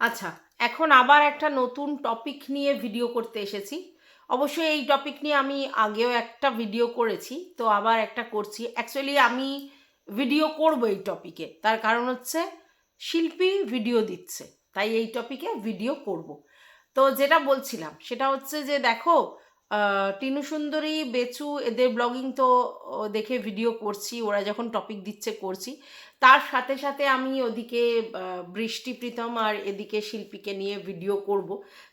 আচ্ছা এখন আবার একটা নতুন টপিক নিয়ে ভিডিও করতে এসেছি। অবশ্যই এই টপিক নিয়ে আমি আগেও একটা ভিডিও করেছি, তো আবার একটা করছি। অ্যাকচুয়ালি আমি ভিডিও করব এই টপিকে তার কারণ হচ্ছে, শিল্পী ভিডিও দিচ্ছে, তাই এই টপিকে ভিডিও করব। তো যেটা বলছিলাম, সেটা হচ্ছে যে দেখো টিনু সুন্দরী, বেচু, এদের ব্লগিং তো দেখে ভিডিও করছি, ওরা যখন টপিক দিচ্ছে করছি। তার সাথে সাথে আমি ওদিকে বৃষ্টি প্রীতম আর এদিকে শিল্পীকে নিয়ে ভিডিও করব।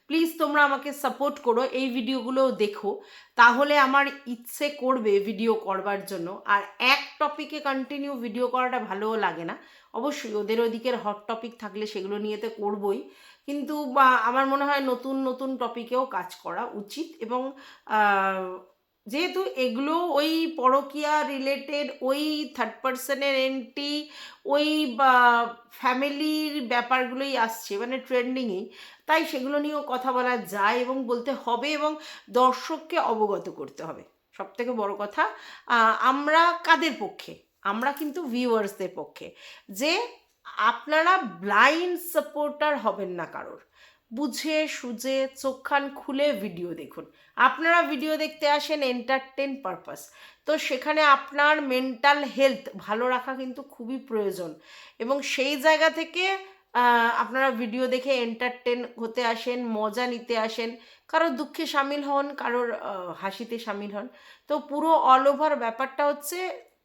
প্লিজ তোমরা আমাকে সাপোর্ট করো, এই ভিডিওগুলো দেখো। তাহলে আমার ইচ্ছে করবে ভিডিও করবার জন্য। আর এক টপিকে কন্টিনিউ ভিডিও করাটা ভালোও লাগে না। অবশ্যই ওদের ওদিকের হট টপিক থাকলে সেগুলো নিয়ে তো করবই। কিন্তু আমার মনে হয় নতুন নতুন টপিকেও কাজ করা উচিত এবং যেহেতু এগুলো ওই পরকীয়া রিলেটেড ওই থার্ড পার্সনের এন্ট্রি ওই বা ফ্যামিলির ব্যাপারগুলোই আসছে মানে ট্রেন্ডিংয়েই তাই সেগুলো নিয়েও কথা বলা যায় এবং বলতে হবে এবং দর্শককে অবগত করতে হবে। সব থেকে বড় কথা আমরা কাদের পক্ষে? আমরা কিন্তু ভিউয়ার্সদের পক্ষে। যে আপনারা ব্লাইন্ড সাপোর্টার হবেন না কারোর। বুঝে, সুঝে চোখখান খুলে ভিডিও দেখুন। আপনারা ভিডিও দেখতে আসেন এন্টারটেন পারপাস তো সেখানে আপনার মেন্টাল হেলথ ভালো রাখা কিন্তু খুবই প্রয়োজন। এবং সেই জায়গা থেকে আপনারা ভিডিও দেখে এন্টারটেন হতে আসেন, মজা নিতে আসেন। কারোর দুঃখে সামিল হন, কারোর হাসিতে সামিল হন। তো পুরো অল ওভার ব্যাপারটা হচ্ছে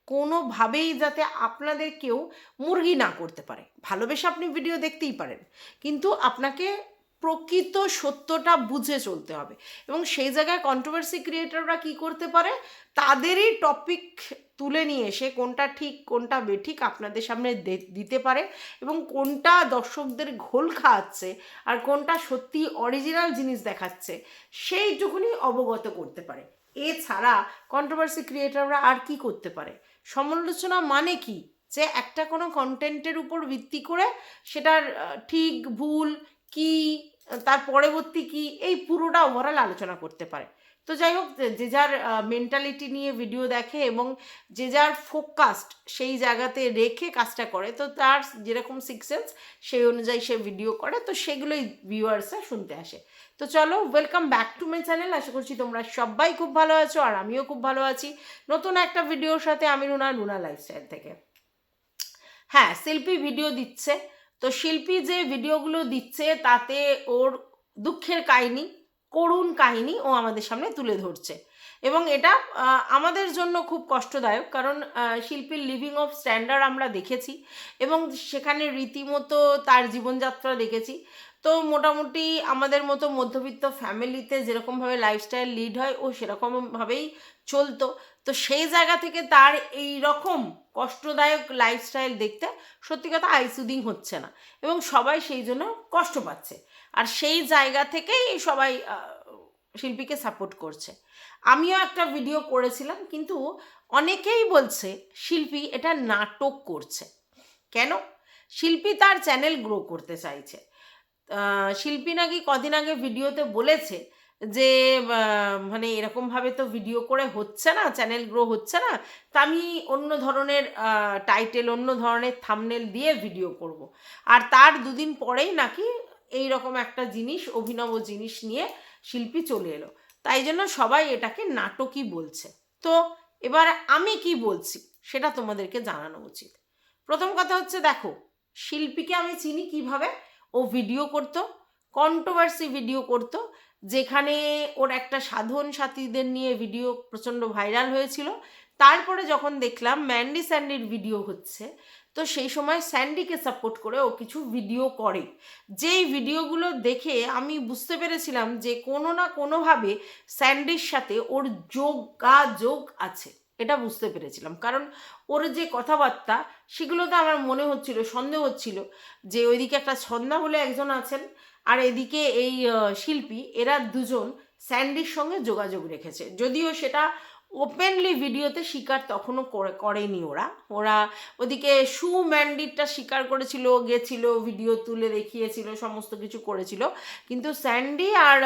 কোনোভাবেই যাতে আপনাদের কেউ মুরগি না করতে পারে। ভালোবেসে আপনি ভিডিও দেখতেই পারেন। কিন্তু আপনাকে প্রকৃত সত্যটা বুঝে চলতে হবে। এবং সেই জায়গায় কন্ট্রোভার্সি ক্রিয়েটররা কি করতে পারে? তাদেরই টপিক তুলে নিয়ে এসে কোনটা ঠিক, কোনটা বেঠিক আপনাদের সামনে দিতে পারে এবং কোনটা দর্শকদের ঘোল খাওয়াচ্ছে আর কোনটা সত্যি অরিজিনাল জিনিস দেখাচ্ছে সেইটুকুনি অবগত করতে পারে। এছাড়া কন্ট্রোভার্সি ক্রিয়েটররা আর কি করতে পারে? সমালোচনা মানে কি? যে একটা কোনো কন্টেন্টের উপর ভিত্তি করে সেটার ঠিক, ভুল, কি, তার পরবর্তী কি, এই পুরোটা ওভারঅল আলোচনা করতে পারে। তো যাই হোক, যে- যার মেন্টালিটি নিয়ে ভিডিও দেখে এবং যে যার ফোকাসড সেই জায়গাতে রেখে কাজটা করে, তো তার যেরকম সিক্সেন্স সেই অনুযায়ী সে ভিডিও করে, তো সেগুলোই ভিউয়ার্সরা শুনতে আসে। তো চলো welcome back to my channel আশা করছি তোমরা সবাই খুব ভালো আছো আর আমিও খুব ভালো আছি। নতুন একটা ভিডিওর সাথে আমি রুনা রুনা লাইফস্টাইল থেকে। হ্যাঁ শিল্পী ভিডিও দিচ্ছে। তো শিল্পী যে ভিডিওগুলো দিচ্ছে, তাতে ওর দুঃখের কাহিনী, করুণ কাহিনী ও আমাদের সামনে তুলে ধরছে। এবং এটা আমাদের জন্য খুব কষ্টদায়ক, কারণ শিল্পীর লিভিং অফ স্ট্যান্ডার্ড আমরা দেখেছি। এবং সেখানে রীতিমতো তার জীবনযাত্রা দেখেছি। তো মোটামুটি আমাদের মতো মধ্যবিত্ত ফ্যামিলিতে যেরকমভাবে লাইফস্টাইল লিড হয়, ও সেরকমভাবেই চলতো। তো সেই জায়গা থেকে তার এই রকম কষ্টদায়ক লাইফস্টাইল দেখতে সত্যি কথা আইসুদিং হচ্ছে না এবং সবাই সেই জন্য কষ্ট পাচ্ছে। আর সেই জায়গা থেকেই সবাই শিল্পীকে সাপোর্ট করছে। আমিও একটা ভিডিও করেছিলাম, কিন্তু অনেকেই বলছে, শিল্পী, এটা নাটক করছে। কেন? শিল্পী তার চ্যানেল গ্রো করতে চাইছে। শিল্পী নাকি কদিন আগে ভিডিওতে বলেছে যে মানে এরকমভাবে তো ভিডিও করে হচ্ছে না, চ্যানেল গ্রো হচ্ছে না, তা আমি অন্য ধরনের টাইটেল, অন্য ধরনের থামনেল দিয়ে ভিডিও করব। আর তার দুদিন পরেই নাকি এই রকম একটা জিনিস, অভিনব জিনিস নিয়ে শিল্পী চলে এলো। তাই জন্য সবাই এটাকে নাটকই বলছে। তো এবার আমি কি বলছি সেটা তোমাদেরকে জানানো উচিত। প্রথম কথা হচ্ছে, দেখো, শিল্পীকে আমি চিনি কীভাবে? ভিডিও করতো কন্ট্রোভার্সি ভিডিও করতো, যেখানে ওর একটা সাধন সাথীদের নিয়ে ভিডিও প্রচণ্ড ভাইরাল হয়েছিল। তারপরে যখন দেখলাম ম্যান্ডি স্যান্ডির ভিডিও হচ্ছে, তো সেই সময় স্যান্ডিকে সাপোর্ট করে ও কিছু ভিডিও করে। যেই ভিডিওগুলো দেখে আমি বুঝতে পেরেছিলাম যে কোনো না কোনোভাবে স্যান্ডির সাথে ওর যোগাযোগ আছে। এটা বুঝতে পেরেছিলাম। কারণ ওর যে কথাবার্তা সেগুলোতে আমার মনে হচ্ছিল, সন্দেহ হচ্ছিল যে ওইদিকে একটা ছন্দা বলে একজন আছেন আর এদিকে এই শিল্পী, এরা দুজন স্যান্ডির সঙ্গে যোগাযোগ রেখেছে। যদিও সেটা ওপেনলি ভিডিওতে স্বীকার তখনও করে- করেনি ওরা। ওরা ওদিকে সু ম্যান্ডিটটা স্বীকার করেছিল, গেছিল, ভিডিও তুলে দেখিয়েছিল, সমস্ত কিছু করেছিল। কিন্তু স্যান্ডি আর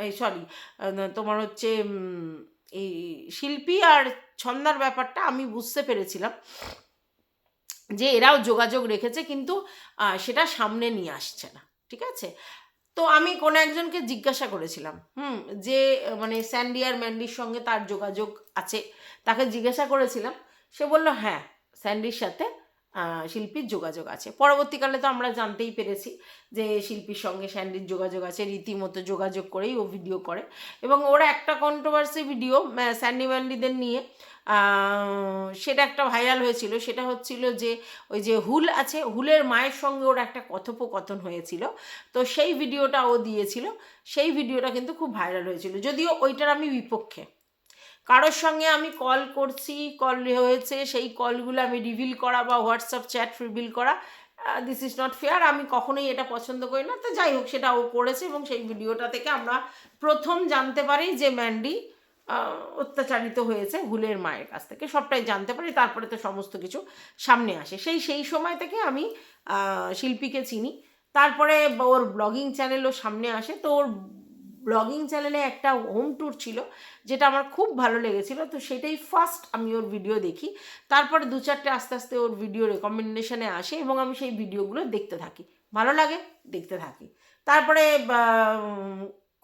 এই সরি তোমার হচ্ছে এই শিল্পী আর ছন্দার ব্যাপারটা আমি বুঝতে পেরেছিলাম যে এরাও যোগাযোগ রেখেছে, কিন্তু সেটা সামনে নিয়ে আসছে না, ঠিক আছে? তো আমি কোনো একজনকে জিজ্ঞাসা করেছিলাম, হুম, যে মানে স্যান্ডি আর ম্যান্ডির সঙ্গে তার যোগাযোগ আছে? তাকে জিজ্ঞাসা করেছিলাম, সে বলল হ্যাঁ স্যান্ডির সাথে শিল্পীর যোগাযোগ আছে। পরবর্তীকালে তো আমরা জানতেই পেরেছি যে শিল্পীর সঙ্গে স্যান্ডির যোগাযোগ আছে, রীতিমতো যোগাযোগ করেই ও ভিডিও করে এবং ওরা একটা কন্ট্রোভার্সি ভিডিও স্যান্ডি ম্যান্ডিদের নিয়ে সেটা একটা ভাইরাল হয়েছিল। সেটা হচ্ছিল যে ওই যে হুল আছে, হুলের মায়ের সঙ্গে ওর একটা কথোপকথন হয়েছিল। তো সেই ভিডিওটা ও দিয়েছিল। সেই ভিডিওটা কিন্তু খুব ভাইরাল হয়েছিল। যদিও ওইটার আমি বিপক্ষে। কারোর সঙ্গে আমি কল করছি কল হয়েছে, সেই কলগুলো আমি রিভিল করা বা হোয়াটসঅ্যাপ চ্যাট রিভিল করা দিস ইজ নট ফেয়ার আমি কখনোই এটা পছন্দ করি না। তো যাই হোক, সেটা ও করেছে এবং সেই ভিডিওটা থেকে আমরা প্রথম জানতে পারি যে ম্যান্ডি অত্যাচারিত হয়েছে হুলের মায়ের কাছ থেকে। সবটাই জানতে পারি, তারপরে তো সমস্ত কিছু সামনে আসে। সেই সেই সময় থেকে আমি শিল্পীকে চিনি। তারপরে ওর ব্লগিং চ্যানেলও সামনে আসে। তো ওর ব্লগিং চ্যানেলে একটা হোম ট্যুর ছিল, যেটা আমার খুব ভালো লেগেছিল। তো সেটাই ফার্স্ট আমি ওর ভিডিও দেখি। তারপরে দু চারটে আস্তে আস্তে ওর ভিডিও রেকমেন্ডেশনে আসে এবং আমি সেই ভিডিওগুলো দেখতে থাকি। ভালো লাগে, দেখতে থাকি। তারপরে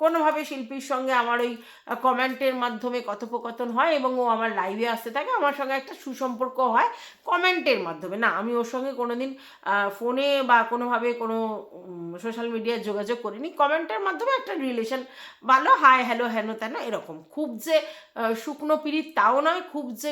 কোনোভাবে শিল্পীর সঙ্গে আমার ওই কমেন্টের মাধ্যমে কথোপকথন হয় এবং ও আমার লাইভে আসতে থাকে, আমার সঙ্গে একটা সুসম্পর্ক হয় কমেন্টের মাধ্যমে। না, আমি ওর সঙ্গে কোনো দিন ফোনে বা কোনোভাবে কোনো সোশ্যাল মিডিয়ায় যোগাযোগ করিনি। কমেন্টের মাধ্যমে একটা রিলেশন ভালো হাই হ্যালো হ্যানো তেন এরকম। খুব যে শুকনো পিড়িত তাও নয়, খুব যে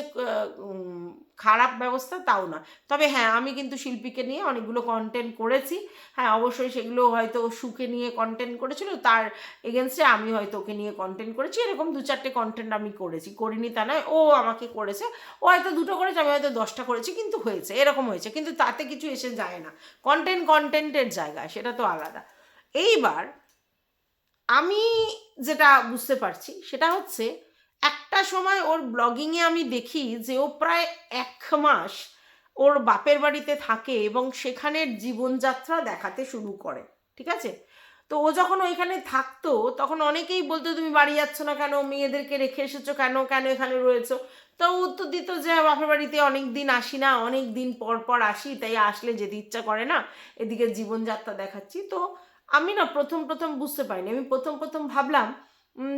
খারাপ ব্যবস্থা তাও না তবে হ্যাঁ আমি কিন্তু শিল্পীকে নিয়ে অনেকগুলো কন্টেন্ট করেছি। হ্যাঁ অবশ্যই সেগুলো হয়তো সুকে নিয়ে কন্টেন্ট করেছিল, তার এগেনস্টে আমি হয়তো ওকে নিয়ে কন্টেন্ট করেছি। এরকম দু চারটে কন্টেন্ট আমি করেছি। করিনি তা নয়, ও আমাকে করেছে। ও হয়তো দুটো করেছে, আমি হয়তো দশটা করেছি, কিন্তু হয়েছে, এরকম হয়েছে। কিন্তু তাতে কিছু এসে যায় না। কন্টেন্ট কন্টেন্টের জায়গায়, সেটা তো আলাদা। এইবার আমি যেটা বুঝতে পারছি, সেটা হচ্ছে একটা সময় ওর ব্লগিংয়ে আমি দেখি যে ও প্রায় এক মাস ওর বাপের বাড়িতে থাকে এবং সেখানের জীবনযাত্রা দেখাতে শুরু করে, ঠিক আছে? তো ও যখন ওইখানে থাকতো, তখন অনেকেই বলতো, তুমি বাড়ি যাচ্ছ না কেন? মেয়েদেরকে রেখে এসেছ কেন? কেন এখানে রয়েছো? তো উত্তর দিত যে, বাপের বাড়িতে অনেক দিন আসি না, অনেক দিন পর পর আসি, তাই আসলে যেতে ইচ্ছা করে না, এদিকে জীবনযাত্রা দেখাচ্ছি। তো আমি না প্রথম প্রথম বুঝতে পারিনি। আমি প্রথম প্রথম ভাবলাম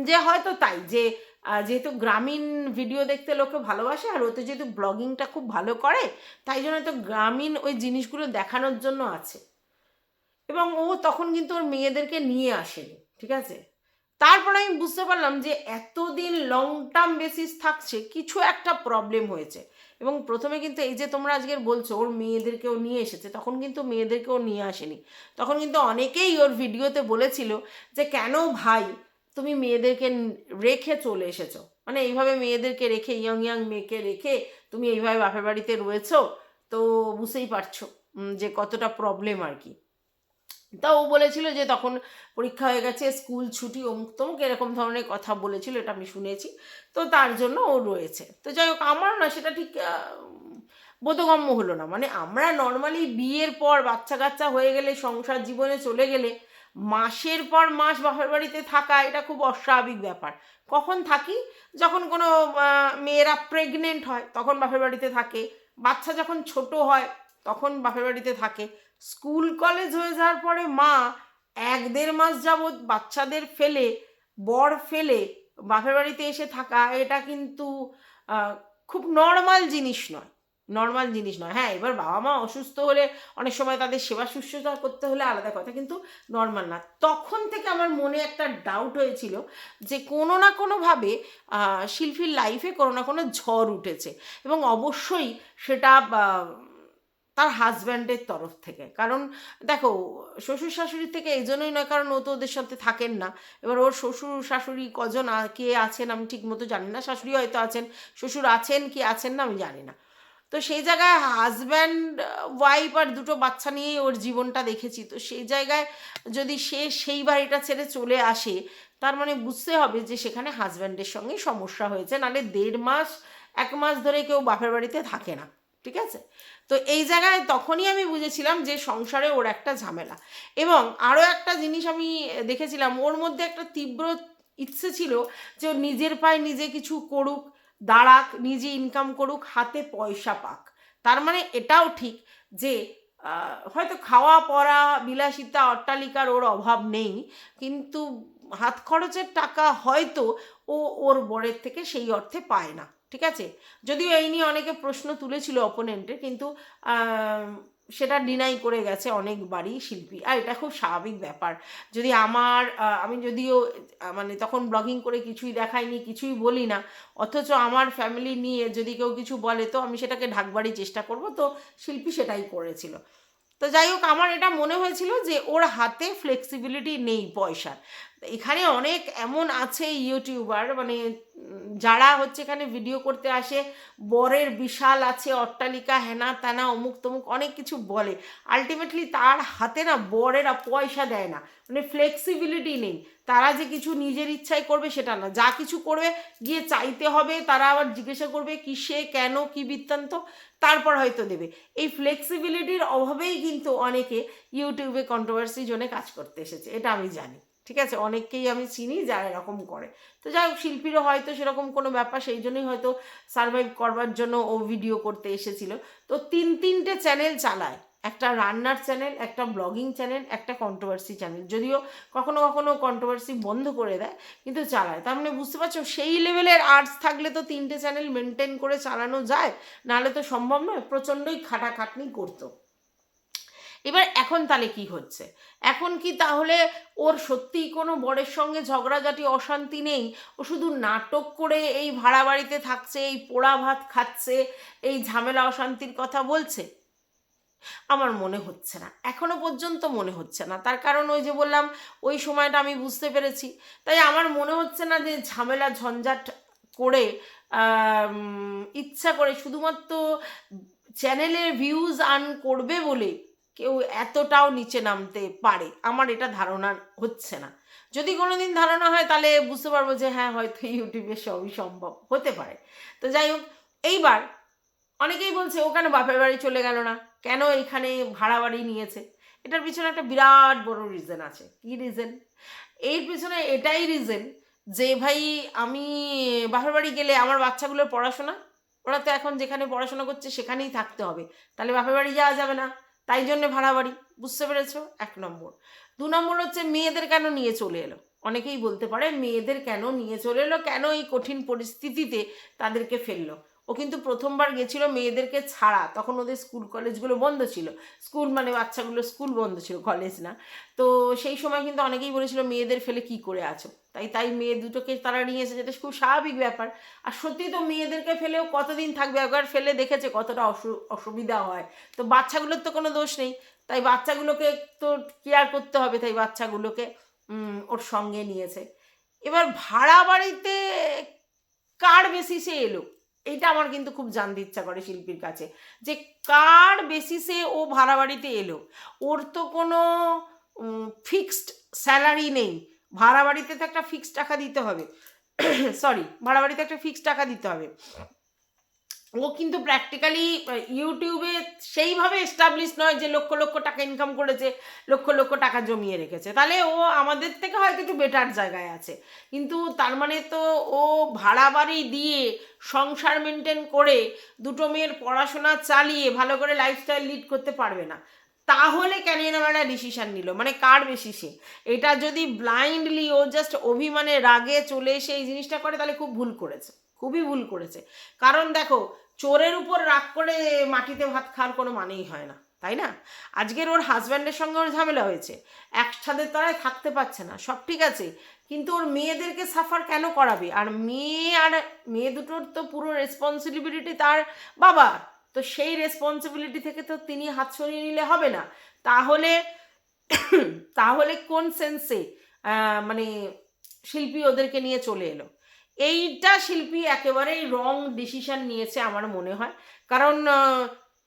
যে হয়তো তাই, যে যেহেতু গ্রামীণ ভিডিও দেখতে লোকে ভালোবাসে, আর ওতে যেহেতু ব্লগিংটা খুব ভালো করে, তাই জন্য তো গ্রামীণ ওই জিনিসগুলো দেখানোর জন্য আছে। এবং ও তখন কিন্তু ওর মেয়েদেরকে নিয়ে আসেনি, ঠিক আছে? তারপরে আমি বুঝতে পারলাম যে এতদিন লং টার্ম বেসিস থাকছে, কিছু একটা প্রবলেম হয়েছে। এবং প্রথমে কিন্তু এই যে তোমরা আজকের বলছো, ওর মেয়েদেরকেও নিয়ে এসেছে, তখন কিন্তু মেয়েদেরকেও নিয়ে আসেনি। তখন কিন্তু অনেকেই ওর ভিডিওতে বলেছিল যে, কেন ভাই? তুমি মেয়েদেরকে রেখে চলে এসেছ। মানে এইভাবে মেয়েদেরকে রেখে ইয়ং ইয়াং মেয়েকে রেখে তুমি এইভাবে বাপের বাড়িতে রয়েছো, তো বুঝতেই পারছ যে কতটা প্রবলেম আর কি। তা ও বলেছিল যে তখন পরীক্ষা হয়ে গেছে স্কুল ছুটি অমুক তমুক এরকম ধরনের কথা বলেছিল, এটা আমি শুনেছি। তো তার জন্য ও রয়েছে। তো যাই হোক, আমার না সেটা ঠিক বোধগম্য হলো না। মানে আমরা নর্মালি বিয়ের পর বাচ্চা কাচ্চা হয়ে গেলে, সংসার জীবনে চলে গেলে মাসের পর মাস বাপের বাড়িতে থাকা, এটা খুব অস্বাভাবিক ব্যাপার। কখন থাকি? যখন কোনো মেয়েরা প্রেগনেন্ট হয়, তখন বাপের বাড়িতে থাকে। বাচ্চা যখন ছোট হয়, তখন বাপের বাড়িতে থাকে। স্কুল কলেজ হয়ে যাওয়ার পরে মা এক দেড় মাস যাবৎ বাচ্চাদের ফেলে, বর ফেলে, বাপের বাড়িতে এসে থাকা, এটা কিন্তু খুব নর্মাল জিনিস নয়। নর্মাল জিনিস নয়। হ্যাঁ এবার বাবা মা অসুস্থ হলে অনেক সময় তাদের সেবা শুশ্রূষা করতে হলে আলাদা কথা, কিন্তু নর্মাল না। তখন থেকে আমার মনে একটা ডাউট হয়েছিল যে কোনো না কোনোভাবে শিল্পীর লাইফে কোনো না কোনো ঝড় উঠেছে এবং অবশ্যই সেটা তার হাজব্যান্ডের তরফ থেকে। কারণ দেখো, শ্বশুর শাশুড়ির থেকে এই জন্যই নয়, কারণ ও তো ওদের সাথে থাকেন না। এবার ওর শ্বশুর শাশুড়ি কজন কে আছেন আমি ঠিক মতো জানি না। শাশুড়ি হয়তো আছেন, শ্বশুর আছেন কি আছেন না আমি জানি না। তো সেই জায়গায় হাজব্যান্ড ওয়াইফ আর দুটো বাচ্চা নিয়েই ওর জীবনটা দেখেছি। তো সেই জায়গায় যদি সে সেই বাড়িটা ছেড়ে চলে আসে, তার মানে বুঝতে হবে যে সেখানে হাজব্যান্ডের সঙ্গে সমস্যা হয়েছে, নাহলে দেড় মাস, এক মাস ধরে কেউ বাপের বাড়িতে থাকে না, ঠিক আছে? তো এই জায়গায় তখনই আমি বুঝেছিলাম যে সংসারে ওর একটা ঝামেলা। এবং আরও একটা জিনিস আমি দেখেছিলাম, ওর মধ্যে একটা তীব্র ইচ্ছে ছিল যে ও নিজের পায়ে নিজে কিছু করুক। দাঁড়াক, নিজে ইনকাম করুক, হাতে পয়সা পাক। তার মানে এটাও ঠিক যে হয়তো খাওয়া, পড়া, বিলাসিতা, অট্টালিকার ওর অভাব নেই, কিন্তু হাত খরচের টাকা হয়তো ও ওর বরের থেকে সেই অর্থে পায় না, ঠিক আছে? যদিও এই নিয়ে অনেকে প্রশ্ন তুলেছিল অপোনেন্টের কিন্তু সেটা ডিনাই করে গেছে অনেকবারই শিল্পী। আর এটা খুব স্বাভাবিক ব্যাপার। যদি আমার আমি যদিও মানে তখন ব্লগিং করে কিছুই দেখাইনি, কিছুই বলি না, অথচ আমার ফ্যামিলি নিয়ে যদি কেউ কিছু বলে তো আমি সেটাকে ঢাকবারই চেষ্টা করব। তো শিল্পী সেটাই করেছিল। তো যাই হোক, আমার এটা মনে হয়েছিল যে ওর হাতে ফ্লেক্সিবিলিটি নেই পয়সার। এখানে অনেক এমন আছে ইউটিউবার মানে যারা হচ্ছে এখানে ভিডিও করতে আসে, বরের বিশাল আছে, অট্টালিকা, হেনা তেনা, অমুক তমুক, অনেক কিছু বলে। আলটিমেটলি তার হাতে না বরেরা পয়সা দেয় না মানে ফ্লেক্সিবিলিটি নেই। তারা যে কিছু নিজের ইচ্ছায় করবে সেটা না। যা কিছু করবে, গিয়ে চাইতে হবে, তারা আবার জিজ্ঞাসা করবে কিসে কেন, কি বৃত্তান্ত? তারপর হয়তো দেবে। এই ফ্লেক্সিবিলিটির অভাবেই কিন্তু অনেকে ইউটিউবে কন্ট্রোভার্সি জোনে কাজ করতে এসেছে, এটা আমি জানি। ঠিক আছে? অনেককেই আমি চিনি যারা এরকম করে। তো যাই হোক, শিল্পীরও হয়তো সেরকম কোনো ব্যাপার, সেই জন্যই হয়তো সার্ভাইভ করবার জন্য ও ভিডিও করতে এসেছিল। তো তিন তিনটে চ্যানেল চালায়। একটা রান্নার চ্যানেল একটা ব্লগিং চ্যানেল একটা কন্ট্রোভার্সি চ্যানেল যদিও কখনো কখনো কন্ট্রোভার্সি বন্ধ করে দেয়, কিন্তু চালায়। তার মানে বুঝতে পারছ, সেই লেভেলের আর্টস থাকলে তো তিনটে চ্যানেল মেনটেন করে চালানো যায়, নাহলে তো সম্ভব নয়। প্রচণ্ডই খাটাখাটনি করতো। এবার এখন তাহলে কি হচ্ছে? এখন কি তাহলে ওর সত্যিই কোনো বরের সঙ্গে ঝগড়াঝাটি, অশান্তি নেই? ও শুধু নাটক করে এই ভাড়া বাড়িতে থাকছে, এই পোড়া ভাত খাচ্ছে, এই ঝামেলা, অশান্তির কথা বলছে? আমার মনে হচ্ছে না। এখনও পর্যন্ত মনে হচ্ছে না। তার কারণ ওই যে বললাম, ওই সময়টা আমি বুঝতে পেরেছি। তাই আমার মনে হচ্ছে না যে ঝামেলা ঝঞ্ঝাট করে ইচ্ছা করে শুধুমাত্র চ্যানেলের ভিউজ আর্ন করবে বলে কেউ এতটাও নিচে নামতে পারে। আমার এটা ধারণা হচ্ছে না। যদি কোনোদিন ধারণা হয়, তাহলে বুঝতে পারব যে হ্যাঁ হয়তো ইউটিউবে সবই সম্ভব হতে পারে। তো যাই হোক, এইবার অনেকেই বলছে, ও কেন বাপের বাড়ি চলে গেল না? কেন এখানে ভাড়া বাড়ি নিয়েছে? এটার পিছনে একটা বিরাট বড় রিজন আছে। কি রিজন এর পিছনে এটাই রিজন যে, ভাই, আমি বাপের বাড়ি গেলে আমার বাচ্চাগুলোর পড়াশোনা? ওরা তো এখন যেখানে পড়াশোনা করছে, সেখানেই থাকতে হবে। তাহলে বাপের বাড়ি যাওয়া যাবে না। তাই জন্য ভাড়া বাড়ি। বুঝতে পেরেছ? এক নম্বর। দু নম্বর হচ্ছে মেয়েদের কেন নিয়ে চলে এলো? অনেকেই বলতে পারে মেয়েদের কেন নিয়ে চলে এলো? কেন এই কঠিন পরিস্থিতিতে তাদেরকে ফেলল? ও কিন্তু প্রথমবার গেছিল মেয়েদেরকে ছাড়া। তখন ওদের স্কুল কলেজগুলো বন্ধ ছিল। স্কুল মানে বাচ্চাগুলো স্কুল বন্ধ ছিল কলেজ না। তো সেই সময় কিন্তু অনেকেই বলেছিল, মেয়েদের ফেলে কি করে আছো? তাই তাই মেয়ে দুটোকে তারা নিয়ে এসেছে। এটা খুব স্বাভাবিক ব্যাপার। আর সত্যি তো মেয়েদেরকে ফেলেও কতদিন থাকবে? একবার ফেলে দেখেছে কতটা অসু- অসুবিধা হয়। তো বাচ্চাগুলোর তো কোনো দোষ নেই। তাই বাচ্চাগুলোকে তো কেয়ার করতে হবে। তাই বাচ্চাগুলোকে ওর সঙ্গে নিয়েছে। এবার ভাড়া বাড়িতে কার বেসিসে এলো? এইটা আমার কিন্তু খুব জানতে ইচ্ছা করে শিল্পীর কাছে, যে কার বেসিসে ও ভাড়া বাড়িতে এলো? ওর তো কোনো ফিক্সড স্যালারি নেই। ভাড়া বাড়িতে তো একটা ফিক্সড টাকা দিতে হবে। সরি ভাড়া বাড়িতে একটা ফিক্সড টাকা দিতে হবে। ও কিন্তু প্র্যাকটিক্যালি ইউটিউবে সেইভাবে এস্টাবলিশ নয় যে লক্ষ লক্ষ টাকা ইনকাম করেছে, লক্ষ লক্ষ টাকা জমিয়ে রেখেছে। তাহলে ও আমাদের থেকে হয়তো একটু বেটার জায়গায় আছে। কিন্তু তার মানে তো ও ভাড়া বাড়ি দিয়ে সংসার মেনটেন করে দুটো মেয়ের পড়াশোনা চালিয়ে ভালো করে লাইফস্টাইল লিড করতে পারবে না। তাহলে কেন এরকম একটা ডিসিশন নিল? মানে কার বেসিসে এটা যদি ব্লাইন্ডলি ও জাস্ট অভিমানে রাগে চলে এসে এই জিনিসটা করে, তাহলে খুব ভুল করেছে। খুবই ভুল করেছে। কারণ দেখো, চোরের উপর রাগ করে মাটিতে ভাত খাওয়ার কোনো মানেই হয় না, তাই না? আজকের ওর হাজব্যান্ডের সঙ্গে ওর ঝামেলা হয়েছে। এক ছাদের তলায় থাকতে পারছে না, সব ঠিক আছে। কিন্তু ওর মেয়েদেরকে সাফার কেন করাবে? আর মেয়ে আর মেয়ে দুটোর তো পুরো রেসপন্সিবিলিটি তার বাবা। তো সেই রেসপন্সিবিলিটি থেকে তো তিনি হাত সরিয়ে নিলে হবে না। তাহলে তাহলে কোন সেন্সে মানে শিল্পী ওদেরকে নিয়ে চলে এলো? এইটা শিল্পী একেবারেই রং ডিসিশন নিয়েছে আমার মনে হয়। কারণ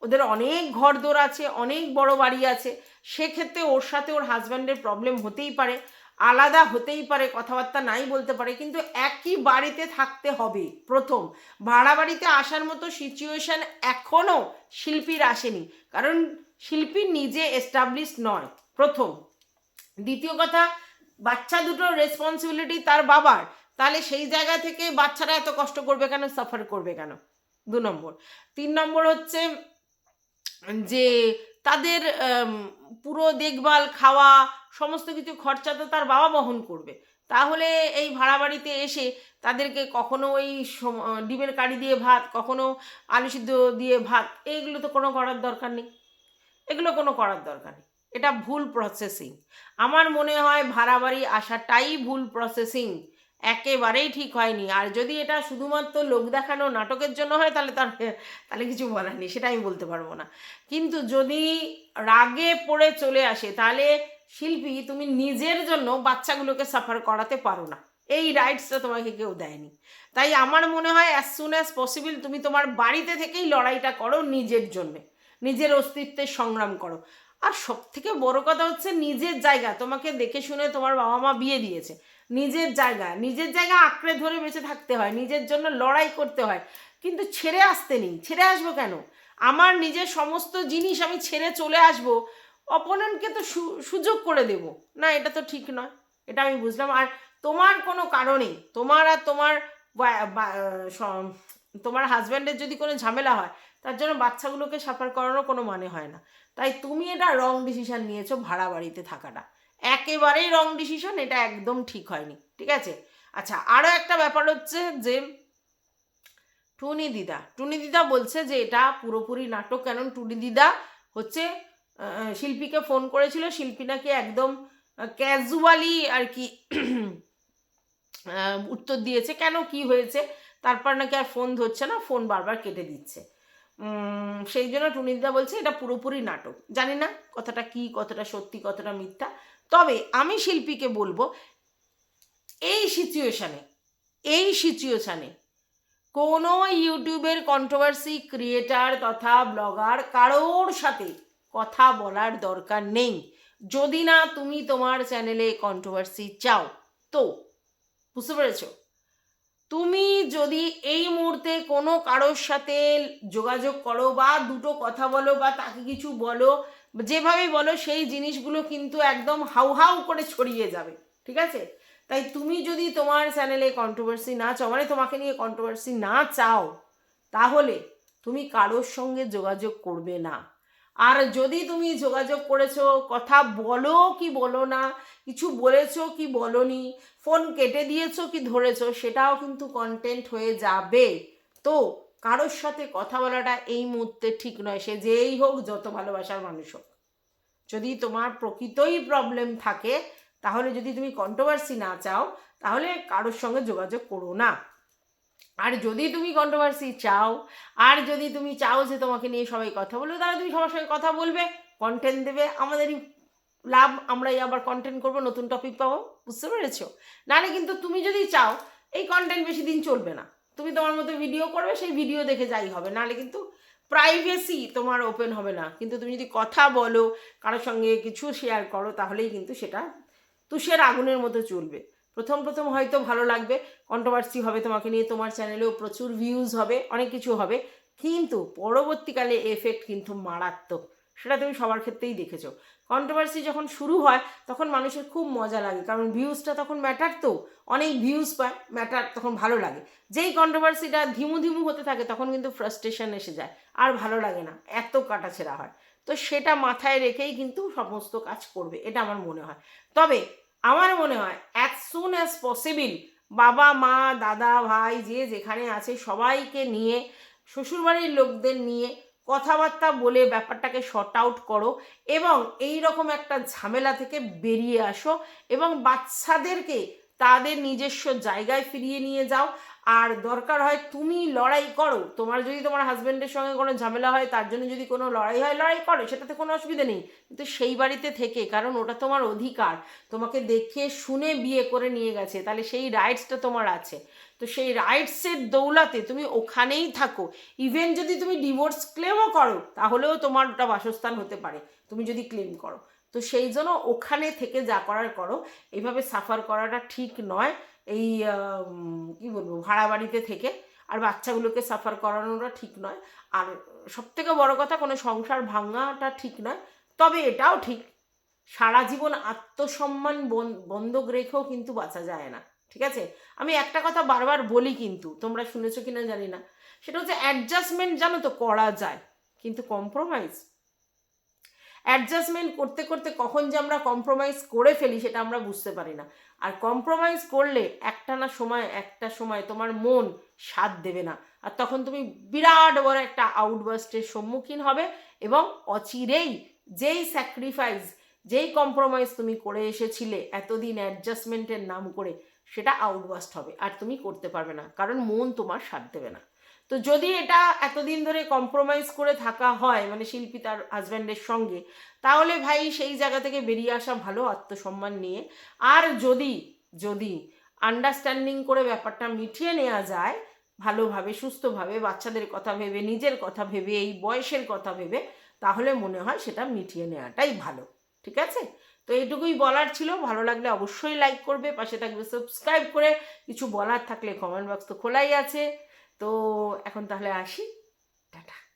ওদের অনেক ঘরদোর আছে, অনেক বড় বাড়ি আছে। সেক্ষেত্রে ওর সাথে ওর হাজব্যান্ডের প্রবলেম হতেই পারে, আলাদা হতেই পারে, কথাবার্তা নাই বলতে পারে, কিন্তু একই বাড়িতে থাকতে হবে প্রথম। ভাড়া বাড়িতে আসার মতো সিচুয়েশন এখনও শিল্পীর আসেনি। কারণ শিল্পী নিজে এস্টাবলিশ নয়, প্রথম। দ্বিতীয় কথা, বাচ্চা দুটোর রেসপন্সিবিলিটি তার বাবার। তাহলে সেই জায়গা থেকে বাচ্চারা এত কষ্ট করবে কেন? সাফার করবে কেন? দু নম্বর। তিন নম্বর হচ্ছে যে তাদের পুরো দেখভাল, খাওয়া, সমস্ত কিছু খরচা তো তার বাবা বহন করবে। তাহলে এই ভাড়া বাড়িতে এসে তাদেরকে কখনো ওই ডিমের কারি দিয়ে ভাত, কখনো আলু সিদ্ধ দিয়ে ভাত, এইগুলো তো কোনো করার দরকার নেই। এগুলো কোনো করার দরকার নেই। এটা ভুল প্রসেসিং আমার মনে হয় ভাড়া বাড়ি আসাটাই ভুল প্রসেসিং একেবারেই ঠিক হয়নি। আর যদি এটা শুধুমাত্র লোক দেখানো নাটকের জন্য হয়, তাহলে তার তাহলে কিছু বলার নেই, সেটা আমি বলতে পারব না। কিন্তু যদি রাগে পড়ে চলে আসে, তাহলে শিল্পী, তুমি নিজের জন্য বাচ্চাগুলোকে সাফার করাতে পারো না। এই রাইটসটা তোমাকে কেউ দেয়নি। তাই আমার মনে হয় অ্যাজ সুন অ্যাজ পসিবল তুমি তোমার বাড়িতে থেকেই লড়াইটা করো নিজের জন্যে। নিজের অস্তিত্বের সংগ্রাম করো। আর সব থেকে বড় কথা হচ্ছে, নিজের জায়গা। তোমাকে দেখে শুনে তোমার বাবা মা বিয়ে দিয়েছে। নিজের জায়গা নিজের জায়গা আঁকড়ে ধরে বেঁচে থাকতে হয়, নিজের জন্য লড়াই করতে হয়। কিন্তু ছেড়ে আসতে নেই, ছেড়ে আসব কেন? আমার নিজের সমস্ত জিনিস আমি ছেড়ে চলে আসব, অপোনেন্টকে তো সুযোগ করে দেব। না, এটা তো ঠিক নয়, এটা আমি বুঝলাম। আর তোমার কোনো কারণেই তোমার আর তোমার তোমার হাজব্যান্ডের যদি কোনো ঝামেলা হয়, তার জন্য বাচ্চাগুলোকে সাফার করানোর কোনো মানে হয় না। তাই তুমি এটা রং ডিসিশন নিয়েছো ভাড়া বাড়িতে থাকাটা। একেবারেই রং ডিসিশন এটা একদম ঠিক হয়নি, ঠিক আছে? আচ্ছা আরও একটা ব্যাপার হচ্ছে যে, টুনি দিদা টুনি দিদা বলছে যে, এটা পুরোপুরি নাটক কেন টুনি দিদা হচ্ছে শিল্পীকে ফোন করেছিল, শিল্পী নাকি একদম ক্যাজুয়ালি আর কি উত্তর দিয়েছে, কেন কি হয়েছে, তারপর নাকি আর ফোন ধরছে না ফোন বারবার কেটে দিচ্ছে। সেই জন্য টুনিদিদা বলছে, এটা পুরোপুরি নাটক, জানি না, কথাটা কি কতটা সত্যি কতটা মিথ্যা তবে আমি শিল্পীকে বলব, এই সিচুয়েশানে এই সিচুয়েশানে কোনো ইউটিউবের কন্ট্রোভার্সি ক্রিয়েটার তথা ব্লগার কারোর সাথে কথা বলার দরকার নেই। যদি না তুমি তোমার চ্যানেলে কন্ট্রোভার্সি চাও, তো বুঝতে পেরেছ? তুমি যদি এই মুহূর্তে কোনো কারোর সাথে যোগাযোগ করো বা দুটো কথা বলো বা তাকে কিছু বলো যেভাবে বলো, সেই জিনিসগুলো কিন্তু একদম হাউ হাউ করে ছড়িয়ে যাবে, ঠিক আছে? তাই তুমি যদি তোমার চ্যানেলে কন্ট্রোভার্সি না চাও মানে তোমাকে নিয়ে কন্ট্রোভার্সি না চাও, তাহলে তুমি কারোর সঙ্গে যোগাযোগ করবে না। আর যদি তুমি যোগাযোগ করেছ, কথা বলো কি বলো না, কিছু বলেছ কি বলনি ফোন কেটে দিয়েছ কি ধরেছো, সেটাও কিন্তু কন্টেন্ট হয়ে যাবে। তো কারোর সাথে কথা বলাটা এই মুহূর্তে ঠিক নয়। সে যেই হোক, যত ভালোবাসার মানুষ হোক। যদি তোমার প্রকৃতই প্রবলেম থাকে, তাহলে যদি তুমি কন্ট্রোভার্সি না চাও, তাহলে কারোর সঙ্গে যোগাযোগ করো না। আর যদি তুমি কন্ট্রোভার্সি চাও, আর যদি তুমি চাও যে তোমাকে নিয়ে সবাই কথা বলবে, তাহলে তুমি সবার সঙ্গে কথা বলবে কন্টেন্ট দেবে। আমাদেরই লাভ, আমরাই আবার কন্টেন্ট করব, নতুন টপিক পাবো। বুঝতে পেরেছ? নাহলে কিন্তু তুমি যদি চাও, এই কন্টেন্ট বেশি দিন চলবে না। তুমি তোমার মতো ভিডিও করবে, সেই ভিডিও দেখে যাই হবে। নাহলে কিন্তু প্রাইভেসি তোমার ওপেন হবে না। কিন্তু তুমি যদি কথা বলো, কারোর সঙ্গে কিছু শেয়ার করো, তাহলেই কিন্তু সেটা তুষের আগুনের মতো চলবে। প্রথম প্রথম হয়তো ভালো লাগবে কন্ট্রোভার্সি হবে তোমাকে নিয়ে, তোমার চ্যানেলেও প্রচুর ভিউজ হবে, অনেক কিছু হবে। কিন্তু পরবর্তীকালে এফেক্ট কিন্তু মারাত্মক। সেটা তুমি সবার ক্ষেত্রেই দেখেছ। কন্ট্রোভার্সি যখন শুরু হয়, তখন মানুষের খুব মজা লাগে। কারণ ভিউজটা তখন ম্যাটার তো। অনেক ভিউজ পায় ম্যাটার তখন ভালো লাগে। যেই কন্ট্রোভার্সিটা ধিমু ধিমু হতে থাকে, তখন কিন্তু ফ্রাস্ট্রেশন এসে যায়। আর ভালো লাগে না, এত কাটাছেড়া হয়। তো সেটা মাথায় রেখেই কিন্তু সমস্ত কাজ করবে, এটা আমার মনে হয়। তবে আমার মনে হয় অ্যাজ সুন অ্যাজ পসিবল বাবা, মা, দাদা, ভাই, যে যেখানে আছে, সবাইকে নিয়ে, শ্বশুরবাড়ির লোকদের নিয়ে কথাবার্তা বলে ব্যাপারটাকে শর্ট আউট করো এবং এই রকম একটা ঝামেলা থেকে বেরিয়ে আসো এবং বাচ্চাদেরকে তাদের নিজস্ব জায়গায় ফিরিয়ে নিয়ে যাও। আর দরকার হয় তুমি লড়াই করো। তোমার যদি তোমার হাজব্যান্ডের সঙ্গে কোনো ঝামেলা হয়, তার জন্য যদি কোনো লড়াই হয়, লড়াই করো, সেটাতে কোনো অসুবিধা নেই। কিন্তু সেই বাড়িতে থেকে, কারণ ওটা তোমার অধিকার। তোমাকে দেখে শুনে বিয়ে করে নিয়ে গেছে। তাহলে সেই রাইটসটা তোমার আছে। তো সেই রাইটসের দৌলাতে তুমি ওখানেই থাকো। ইভেন যদি তুমি ডিভোর্স ক্লেমও করো, তাহলেও তোমার ওটা বাসস্থান হতে পারে। তুমি যদি ক্লেম করো। তো সেই জন্য ওখানে থেকে যা করার করো। এইভাবে সাফার করাটা ঠিক নয়। এই কি বলব, ভাড়া বাড়িতে থেকে। আর বাচ্চাগুলোকে সাফার করানোটা ঠিক নয়। আর সবথেকে বড় কথা, কোনো সংসার ভাঙাটা ঠিক নয়। তবে এটাও ঠিক। সারা জীবন আত্মসম্মান বন- বন্ধক রেখেও কিন্তু বাঁচা যায় না। ঠিক আছে? আমি একটা কথা বারবার বলি কিন্তু, তোমরা শুনেছো কিনা জানি না। সেটা হচ্ছে অ্যাডজাস্টমেন্ট জানো তো করা যায়, কিন্তু কম্প্রোমাইজ অ্যাডজাস্টমেন্ট করতে করতে কখন যে আমরা কম্প্রোমাইজ করে ফেলি সেটা আমরা বুঝতে পারি না। আর কম্প্রোমাইজ করলে একটা না সময়, একটা সময় তোমার মন সাথ দেবে না। আর তখন তুমি বিরাট বড় একটা আউটবাস্টের সম্মুখীন হবে এবং অচিরেই যেই স্যাক্রিফাইস যেই কম্প্রোমাইজ তুমি করে এসেছিলে, এতদিন অ্যাডজাস্টমেন্টের নাম করে, সেটা আউটবাস্ট হবে, আর তুমি করতে পারবে না, কারণ মন তোমার সাথ দেবে না। তো যদি এটা এতদিন ধরে কম্প্রোমাইজ করে থাকা হয় মানে শিল্পী তার হাজব্যান্ডের সঙ্গে, তাহলে ভাই সেই জায়গা থেকে বেরিয়ে আসা ভালো আত্মসম্মান নিয়ে। আর যদি যদি আন্ডারস্ট্যান্ডিং করে ব্যাপারটা মিটিয়ে নেওয়া যায়, ভালোভাবে, সুস্থভাবে, বাচ্চাদের কথা ভেবে, নিজের কথা ভেবে, এই বয়সের কথা ভেবে, তাহলে মনে হয় সেটা মিটিয়ে নেওয়াটাই ভালো। ঠিক আছে? তো এইটুকুই বলার ছিল। ভালো লাগলে অবশ্যই লাইক করবে, পাশে থাকবে সাবস্ক্রাইব করে। কিছু বলার থাকলে কমেন্ট বক্স তো খোলাই আছে। তো এখন তাহলে আসি। টাটা।